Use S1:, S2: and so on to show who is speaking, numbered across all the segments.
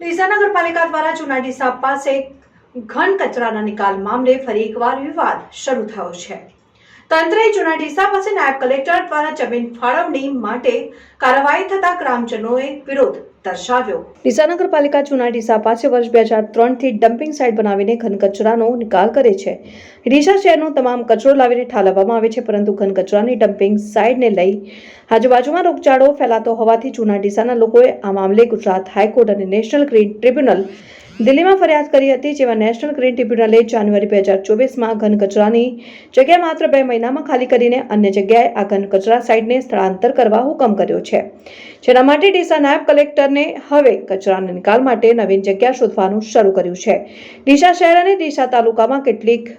S1: ડીસા નગરપાલિકા દ્વારા જૂના ડીસા પાસે ઘન કચરાના નિકાલ મામલે ફરી એકવાર વિવાદ શરૂ થયો છે. તંત્રે જૂના ડીસા પાસે નાયબ કલેક્ટર દ્વારા જમીન ફાળવણી માટે કાર્યવાહી થતા ગ્રામજનોએ વિરોધ દર્શાવ્યો. ડીસા નગરપાલિકા જૂના ડીસા પાસે વર્ષ બે હજાર ત્રણથી ડમ્પિંગ સાઇટ બનાવીને ઘન કચરાનો નિકાલ કરે છે. ડીસા શહેરનો તમામ કચરો લાવીને ઠાલવવામાં આવે છે, પરંતુ ઘન કચરાની ડમ્પિંગ સાઇટને લઈ આજુબાજુમાં રોગચાળો ફેલાતો હોવાથી જૂના ડીસાના લોકોએ આ મામલે ગુજરાત હાઈકોર્ટ અને નેશનલ ગ્રીન ટ્રિબ્યુનલ દિલ્હીમાં ફરિયાદ કરી હતી જેમાં નેશનલ ગ્રીન ટ્રિબ્યુનલે જાન્યુઆરી બે હજાર ચોવીસમાં ઘન કચરાની જગ્યા માત્ર બે મહિનામાં ખાલી કરીને અન્ય જગ્યાએ આ ઘન કચરા સાઇટને સ્થળાંતર કરવા હુકમ કર્યો છે. જેના માટે ડીસા નાયબ કલેક્ટરને હવે કચરાના નિકાલ માટે નવીન જગ્યા શોધવાનું શરૂ કર્યું છે. ડીસા શહેર અને ડીસા તાલુકામાં કેટલીક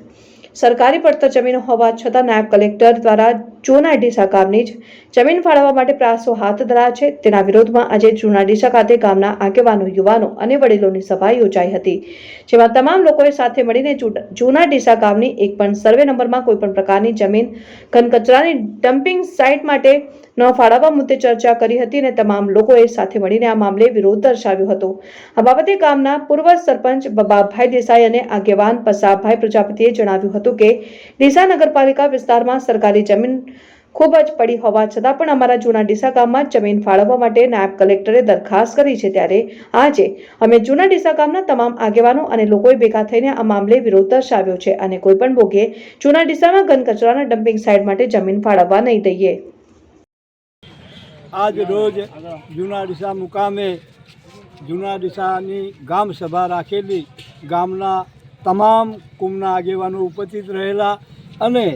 S1: સરકારી પડતર જમીન હોવા છતાં નાયબ કલેક્ટર દ્વારા જૂના ડીસા ગામની જ જમીન ફાળવવા માટે પ્રયાસો હાથ ધરાયા છે. તેના વિરોધમાં આજે જૂના ડીસા ખાતે ગામના આગેવાનો, યુવાનો અને વડીલોની સભા યોજાઈ હતી, જેમાં તમામ લોકોએ સાથે મળીને જૂના ડીસા ગામની એક પણ સર્વે નંબરમાં કોઈપણ પ્રકારની જમીન ઘન કચરાની ડમ્પિંગ સાઇટ માટે ન ફાળવવા મુદ્દે ચર્ચા કરી હતી અને તમામ લોકોએ સાથે મળીને આ મામલે વિરોધ દર્શાવ્યો હતો. આ બાબતે ગામના પૂર્વ સરપંચ બબાભાઈ દેસાઈ અને આગેવાન પસાભાઈ પ્રજાપતિએ જણાવ્યું હતું કે, ડીસા નગરપાલિકા વિસ્તારમાં સરકારી જમીન ખૂબ જ પડી હોવા છતાં પણ અમારા જૂના ડીસા ગામમાં જમીન ફાળવવા માટે નાયબ કલેક્ટરે દરખાસ્ત કરી છે. ત્યારે આજે અમે જૂના ડીસા ગામના તમામ આગેવાનો અને લોકોએ ભેગા થઈને આ મામલે વિરોધ દર્શાવ્યો છે અને કોઈપણ ભોગે જૂના ડીસામાં ઘન કચરાના ડમ્પિંગ સાઇટ માટે જમીન ફાળવવા નહીં દઈએ.
S2: આજ રોજ જૂના ડીસા મુકામે, જૂના ડીસાની ગામ સભા રાખેલી, ગામના તમામ કુમના આગેવાનો ઉપસ્થિત રહેલા અને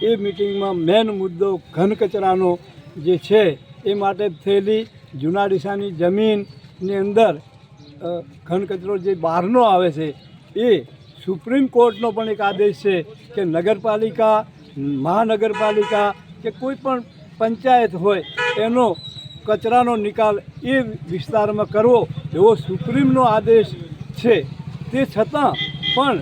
S2: એ મિટિંગમાં મેન મુદ્દો ઘન કચરાનો જે છે એ માટે થયેલી જૂના ડીસાની જમીનની અંદર ઘન કચરો જે બહારનો આવે છે એ સુપ્રીમ કોર્ટનો પણ એક આદેશ છે કે નગરપાલિકા, મહાનગરપાલિકા કે કોઈ પણ પંચાયત હોય, એનો કચરાનો નિકાલ એ વિસ્તારમાં કરવો એવો સુપ્રીમનો આદેશ છે. તે છતાં પણ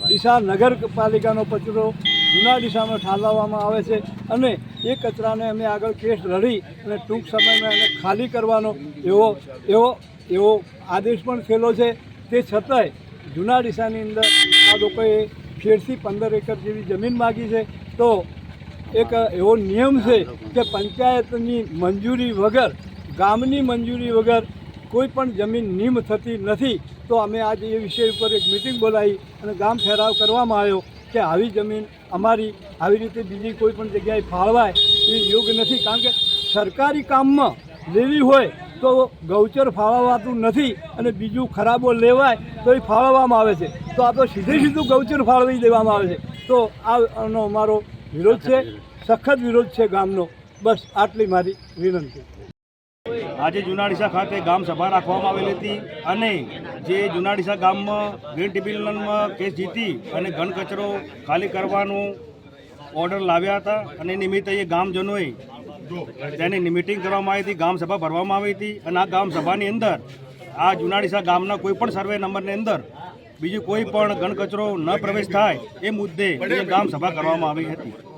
S2: ડીસા નગરપાલિકાનો કચરો જૂના દિશામાં ઠાલવવામાં આવે છે અને એ કચરાને અમે આગળ કેસ લડી અને ટૂંક સમયમાં એને ખાલી કરવાનો એવો એવો એવો આદેશ પણ થયેલો છે. તે છતાંય જૂના દિશાની અંદર આ લોકોએ ફેરથી પંદર એકર જેવી જમીન માગી છે. તો એક એવો નિયમ છે કે પંચાયતની મંજૂરી વગર, ગામની મંજૂરી વગર કોઈ પણ જમીન નિમ થતી નથી. તો અમે આજે એ વિષય ઉપર એક મિટિંગ બોલાવી અને ગામ ફેરાવ કરવામાં આવ્યો કે આવી જમીન અમારી, આવી રીતે બીજી કોઈ પણ જગ્યાએ ફાળવાય એ યોગ્ય નથી. કારણ કે સરકારી કામમાં લેવી હોય તો ગૌચર ફાળવાતું નથી અને બીજું ખરાબો લેવાય તો એ ફાળવવામાં આવે છે. તો આ તો સીધે સીધું ગૌચર ફાળવી દેવામાં આવે છે. તો આનો અમારો વિરોધ છે, સખત વિરોધ છે ગામનો. બસ આટલી મારી વિનંતી.
S3: આજે જુનાડીસા ખાતે ગામ સભા રાખવામાં આવેલી હતી અને જે જુનાડીસા ગામમાં ગ્રીન ટ્રિબ્યુનલમાં કેસ જીતી અને ઘન કચરો ખાલી કરવાનું ઓર્ડર લાવ્યા હતા અને નિમિત્તે એ ગામજનોએ તેની મિટિંગ કરવામાં આવી હતી, ગામ સભા ભરવામાં આવી હતી અને આ ગામ સભાની અંદર, આ જુનાડીસા ગામના કોઈપણ સર્વે નંબરની અંદર બીજું કોઈ પણ ગણકચરો ન પ્રવેશ થાય એ મુદ્દે ગામ સભા કરવામાં આવી હતી.